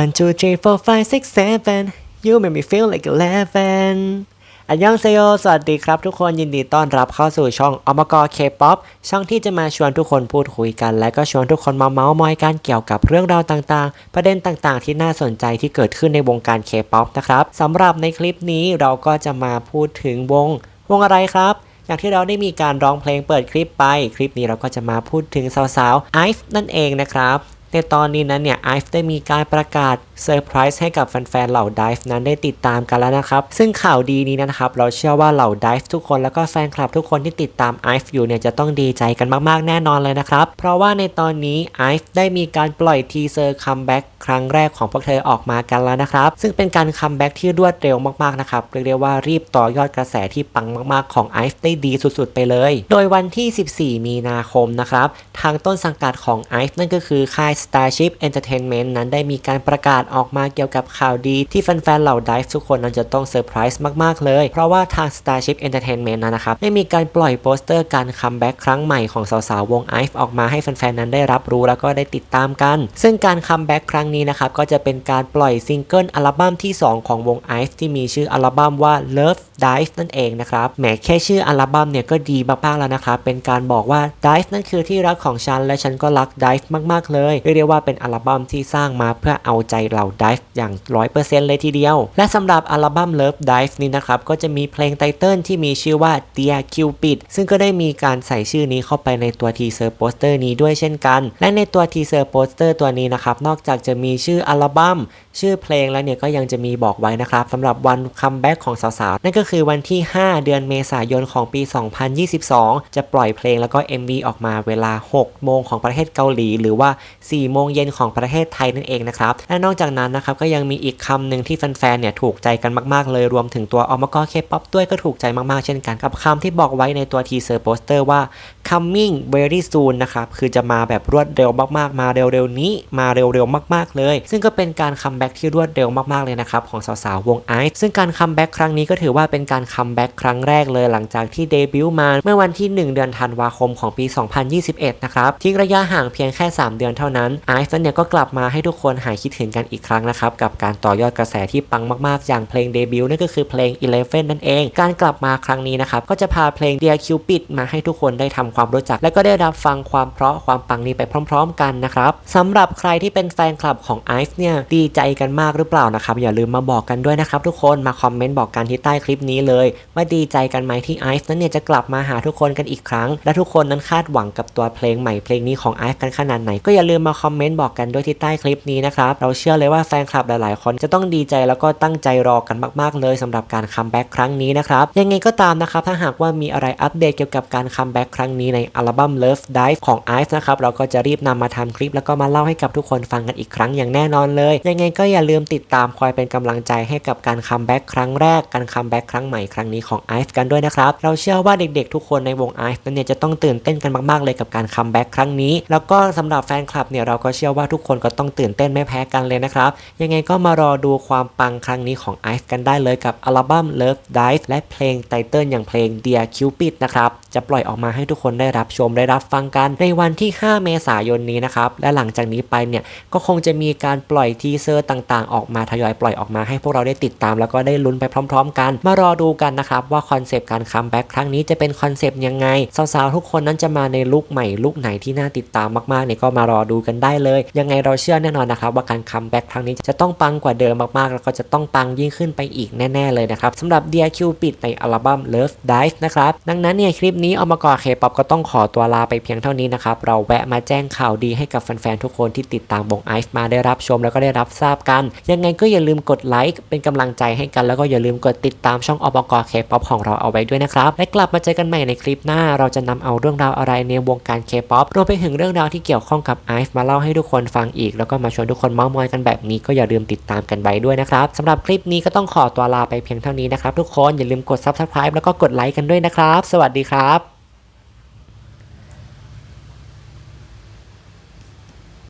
One, two, three, four, five, six, seven. You make me feel like eleven. อันยองเซโยสวัสดีครับทุกคนยินดีต้อนรับเข้าสู่ช่องอมกอเคป๊อปช่องที่จะมาชวนทุกคนพูดคุยกัน และก็ชวนทุกคนมาเมาส์มอยกันเกี่ยวกับเรื่องราวต่างๆ ประเด็นต่างๆ ที่น่าสนใจที่เกิดขึ้นในวงการเคป๊อปนะครับสำหรับในคลิปนี้เราก็จะมาพูดถึงวง วงอะไรครับอย่างที่เราได้มีการร้องเพลงเปิดคลิปไป คลิปนี้เราก็จะมาพูดถึงสาวๆไอฟ์นั่นเองนะครับ ในตอนนี้นั้นเนี่ยไอฟ์ได้มีการประกาศเซอร์ไพรส์ให้กับแฟนๆเหล่า Dive นั้นได้ติดตามกันแล้วนะครับ ซึ่งข่าวดีนี้นะครับ เราเชื่อว่าเหล่า Dive ทุกคนแล้วก็แฟนคลับทุกคนที่ติดตามไอฟ์อยู่เนี่ยจะต้องดีใจกันมากๆแน่นอนเลยนะครับ เพราะว่าในตอนนี้ไอฟ์ได้มีการปล่อยทีเซอร์คัมแบ็กครั้งแรกของพวกเธอออกมากันแล้วนะครับ ซึ่งเป็นการคัมแบ็กที่รวดเร็วมากๆนะครับเรียกได้ว่ารีบต่อยอดกระแสที่ปังมากๆของไอฟ์ได้ดีสุดๆไปเลย โดยวันที่ 14 มีนาคมนะครับทางต้นสังกัดของไอฟ์นั่นก็คือค่าย Starship Entertainment นั้นได้มีการประกาศออกมาเกี่ยวกับข่าวดีที่แฟนๆเหล่า Dive ทุกคนนั้นจะต้องเซอร์ไพรส์มากๆเลย เพราะว่าทาง Starship Entertainment นั้นนะครับได้มีการปล่อยโปสเตอร์การคัมแบ็กครั้งใหม่ของสาวๆวง i อ e ออกมาให้แฟนๆนั้นได้รับรู้แล้วก็ได้ติดตามกัน ซึ่งการคัมแบ็กครั้งนี้นะครับก็จะเป็นการปล่อยซิงเกิลอัลบั้มที่ 2 ของวง i อ e ที่มีชื่ออัลบั้มว่า Love Dive นั่นเองนะครับแหมแค่ชื่ออัลบั้มเนี่ยก็ดีมากๆแล้วนะครับเป็นการบอกว่า Dive นั่นคือที่รักของฉันและฉันก็รัก Dive มากๆเลยเรียกได้ว่าเป็นอัลบั้มที่สร้างมาเพื่อเอาใจเหล่า Dive อย่าง 100%เลยทีเดียว และสำหรับอัลบั้ม Love Dive นี้นะครับ ก็จะมีเพลงไตเติลที่มีชื่อว่า Dear Cupid ซึ่งก็ได้มีการใส่ชื่อนี้เข้าไปในตัวทีเซอร์โปสเตอร์นี้ด้วยเช่นกัน และในตัวทีเซอร์โปสเตอร์ตัวนี้นะครับนอกจากจะมีชื่ออัลบั้มชื่อเพลงแล้วเนี่ยก็ยังจะมีบอกไว้นะครับสำหรับวันคัมแบ็กของสาวๆ นั่นก็คือวันที่ 5 เดือนเมษายนของปี 2022 จะปล่อยเพลงแล้วก็ MV ออกมาเวลา 6 โมงของประเทศเกาหลี หรือว่า4 โมงเย็นของประเทศไทยนั่นเองนะครับและนอกจากนั้นนะครับก็ยังมีอีกคำหนึ่งที่แฟนๆเนี่ยถูกใจกันมากๆ เลยรวมถึงตัวออมกเคป๊อปด้วยก็ถูกใจมากๆ เช่นกันกับคำที่บอกไว้ในตัวทีเซอร์โปสเตอร์ว่า coming very soon นะครับคือจะมาแบบรวดเร็วมากๆ มาเร็วๆนี้มาเร็วๆมากๆ เลย ซึ่งก็เป็นการคัมแบ็กที่รวดเร็วมากๆเลยนะครับของสาวๆวงไอซ์ซึ่งการคัมแบ็กครั้งนี้ก็ถือว่าเป็นการคัมแบ็กครั้งแรกเลยหลังจากที่เดบิวต์มาเมื่อวันที่ 1 เดือนธันวาคมของปี 2021 นะครับทิ้งระยะห่างเพียงแค่ 3 เดือนเท่านั้นไอซ์นเนี่ยก็กลับมาให้ทุกคนหายคิดถึงกันอีกครั้งนะครับกับการต่อยอดกระแสที่ปังมากๆ อย่างเพลงเดบิวต์นั่นก็คือเพลง Eleven นั่นเอง การกลับมาครั้งนี้นะครับก็จะพาเพลง Dear Cupid มาให้ทุกคนได้ทำความรู้จัก และก็ได้รับฟังความเพราะความปังนี้ไปพร้อม ๆ กันนะครับสำหรับใครที่เป็นแฟนคลับของ i อ e เนี่ยดีใจกันมากหรือเปล่านะครับอย่าลืมมาบอกกันด้วยนะครับทุกคนมาคอมเมนต์บอกกันที่ใต้คลิปนี้เลย ว่าดีใจกันไหมที่ i อ e นั้นเนี่ยจะกลับมาหาทุกคนกันอีกครั้ง และทุกคนนั้นคาดหวังกับตัวเพลงใหม่เพลงนี้ของ i อ e กันขนาดไหนก็อย่าลืมมาคอมเมนต์บอกกันด้วยที่ใต้คลิปนี้นะครับ เราเชื่อเลยว่าแฟนคลับหลายๆ คนจะต้องดีใจแล้วก็ตั้งใจรอกันมากๆ เลยสำหรับการคัมแบ็กครั้งนี้นะครับ ยังไงก็ตามนะครับ ถ้าหากว่ามีอะไรอัปเดตเกี่ยวกับการคัมแบ็กครั้งนี้ในอัลบั้ม Love Dive ของ i อ e นะครับ เราก็จะรีบนำมาทำคลิป แล้วก็มาเล่าให้กับทุกคนฟังกันอีกครั้งอย่างแน่นอนเลย ยังไงก็อย่าลืมติดตามคอยเป็นกำลังใจให้กับการคัมแบ็กครั้งแรก การคัมแบ็กครั้งใหม่ครั้งนี้ของ i อ e กันด้วยนะครับ เราเชื่อว่าเด็กๆ ทุกคนในวง i อ e นั้นเนี่ยจะต้องตื่นเต้นกันมากๆ เลยกับการคัมแบ็กครั้งนี้ แล้วก็สำหรับแฟนคลับเนี่ยเราก็เชื่อว่าทุกคนก็ต้องตื่นเต้นไม่แพ้กันเลยนะครับ ยังไงก็มารอดูความปังครั้งนี้ของ i อ e กันได้เลยกับอัลบั้ม Love Dive และเพลงไตเติลอย่างเพลง Dear Cupid นะครับ จะปล่อยออกมาให้ทุกคนได้รับชมได้รับฟังกันในวันที่ 5 เมษายนนี้นะครับ และหลังจากนี้ไปเนี่ยก็คงจะมีการปล่อยทีเซอร์ต่างๆ ออกมาทยอยปล่อยออกมาให้พวกเราได้ติดตาม แล้วก็ได้ลุ้นไปพร้อม ๆ กัน มารอดูกันนะครับว่าคอนเซปต์การคัมแบ็กครั้งนี้จะเป็นคอนเซปต์ยังไงสาวๆทุกคนนั้นจะมาในลุคใหม่ลุคไหนที่น่าติดตามมากๆเนี่ยก็มารอดูกันได้เลย ยังไงเราเชื่อแน่นอนนะครับว่าการคัมแบ็กครั้งนี้จะต้องปังกว่าเดิมมากๆ แล้วก็จะต้องปังยิ่งขึ้นไปอีกแน่ๆเลยนะครับสำหรับ Dear Cupid ในอัลบั้ม Love Dive นะครับดังนั้นเนี่ยคลิปนี้เอามากอเคป๊อปก็ต้องขอตัวลาไปเพียงเท่านี้นะครับเราแวะมาแจ้งข่าวดีให้กับแฟนๆทุกคนที่ติดตามวงไอซ์มาได้รับชมแล้วก็ได้รับทราบกัน ยังไงก็อย่าลืมกดไลค์เป็นกำลังใจให้กันแล้วก็อย่าลืมกดติดตามช่องอบกเคป๊อปของเราเอาไว้ด้วยนะครับและกลับมาเจอกันใหม่ในคลิปหน้า เราจะนำเอาเรื่องราวอะไรในวงการเคป๊อปรวมไปถึงเรื่องราวที่เกี่ยวข้องกับไอซ์มาเล่าให้ทุกคนฟังอีก แล้วก็มาชวนทุกคนเมาท์มอยกันแบบนี้ก็อย่าลืมติดตามกันไว้ด้วยนะครับสำหรับคลิปนี้ก็ต้องขอตัวลาไปเพียงเท่านี้นะครับทุกคนอย่าลืมกด subscribe แล้วก็กดไลค์กันด้วยนะครับ สวัสดีครับ